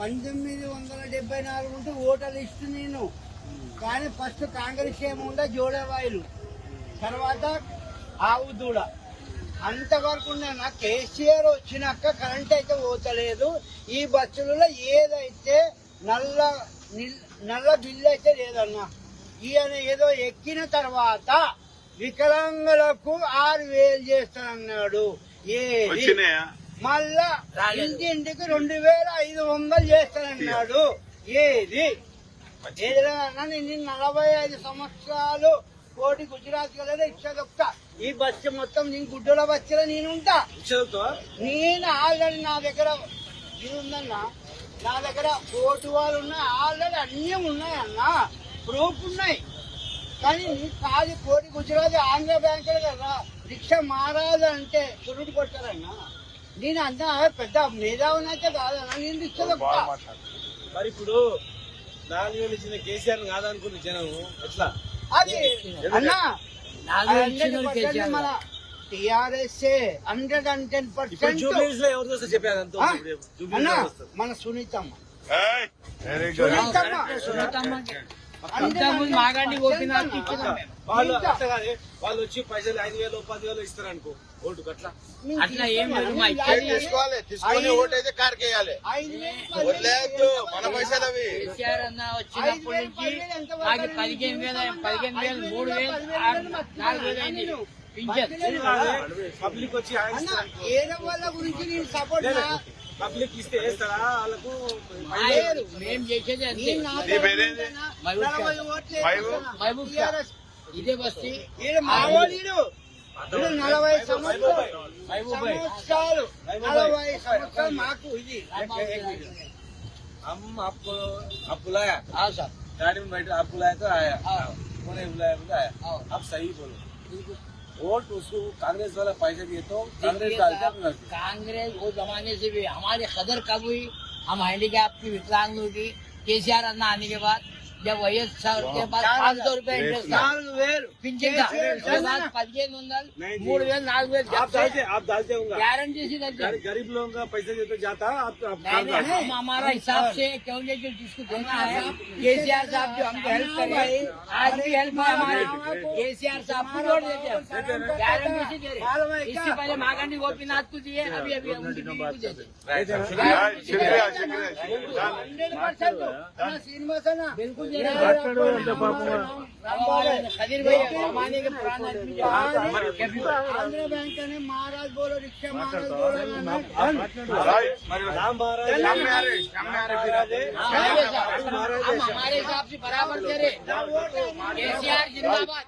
పంతొమ్మిది వందల డెబ్బై నాలుగు ఉంటే ఓటర్ లిస్ట్ నేను. కానీ ఫస్ట్ కాంగ్రెస్ ఏముందా జోడేవాయిలు. తర్వాత ఆవు దూడ అంతవరకు నా కేసీఆర్ వచ్చినాక కరెంట్ అయితే పోతలేదు. ఈ బస్సులలో ఏదైతే నల్ల నల్ల బిల్లు అయితే లేదన్నా. ఈయన ఏదో ఎక్కిన తర్వాత వికలాంగులకు ఆరు వేలు చేస్తానన్నాడు. ఏ మళ్ళా ఇంటింటికి రెండు వేల ఐదు వందలు చేస్తానన్నాడు. ఏది? ఏదైనా నేను నలభై ఐదు సంవత్సరాలు కోటి గుజరాత్ కదా ఇచ్చదొక్క. ఈ బస్సు మొత్తం నేను గుడ్డల బస్సులో నేను ఉంటా. నేను ఆల్రెడీ నా దగ్గర ఇది ఉందన్నా నా దగ్గర కోటి వాళ్ళు ఉన్నాయి ఆల్రెడీ అన్నీ ఉన్నాయన్నా ప్రూఫ్ ఉన్నాయి. కానీ నీ కాదు కోటి గుజరాత్ ఆంధ్ర బ్యాంకులు కదా రిక్షా మారాదు అంటే చురుడు కొట్టారన్నా నేను అంత పెద్ద మేధావునైతే కాదన్నా నేను రిక్షా దొక్కుతా మరి ఇప్పుడు నాలుగు వేలు ఇచ్చిన కేసీఆర్ కాదనుకుంది జనం. ఎట్లా? అది అన్నా మన TRS hundred and ten percent. అన్నా మన సునీతమ్మ. వెరీ గుడ్ సునీతమ్మ. వాళ్ళు అట్లా కాదే వాళ్ళు వచ్చి పైసలు ఐదు వేలు పది వేలు ఇస్తారు అనుకో ఓటుకు అట్లా అట్లా ఏం లేదు మా ఇచ్చేది తీసుకోవాలి. తీసుకొని ఓటు అయితే కార్కి వేయాలి. వదిలేయద్దు మన పైసలు అవి. కేసీఆర్ అన్న వచ్చినప్పటి నుంచి మాకు పదిహేను వేల? పదిహేను వేలు మూడు వేలు నాలుగు వేలు అయింది. పింఛన్. పబ్లిక్ వచ్చి వాళ్ళ గురించి నేను సపోర్ట్ పబ్లిక్ ఇస్తే వేస్తారా వాళ్ళకు లేదు మేము చేసేది అంతే నీ పేరేంటి? మహబూబ్ షా. ఇదే బస్తీ ఈయన మావోడు ఈడు. ఈడు నలభై సంవత్సరాలు మహబూబ్ భాయ్. సంవత్సరాలు నలభై సంవత్సరాలు మాకు ఇది हम आपको आप बुलाया हाँ सर गाड़ी में बैठे आप बुलाया तो आया हाँ। उन्हें बुलाया बुलाया हाँ। आप सही बोलो वोट उसको कांग्रेस वाला पैसा दिए तो कांग्रेस डालते कांग्रेस वो जमाने से भी हमारी कदर कब हुई? हम हैंडीकैप की विकलांग विकलांगों के केसीआर अन्ना आने के बाद। जब वही సార్ के सौ आप गारंटी गरीब लोगों का पैसे देते जाता आप आप नहीं नहीं हम हमारा हिसाब से क्यों जो जिसको देना है केसीआर साहब जो हमको हेल्प कर रहे आज भी हेल्प है सी आर साहब को जोड़ देते हैं गारंटी से दे रहे इससे पहले महागांधी गोपीनाथ को दिए अभी अभी हंड्रेड परसेंट बिल्कुल दे रहे हैं हमारे खदीर भाई जमाने के पुराने आदमी जो ఆంధ్ర బ్యాంక్ అని మహారాజ్ బోలో రిక్షా మహారాజ్ బోలో राम महाराज सामने आ रहे सामने आ रहे फिर आ जाए हमारे साहब हम हमारे हिसाब से बराबर दे रहे केसीआर जिंदाबाद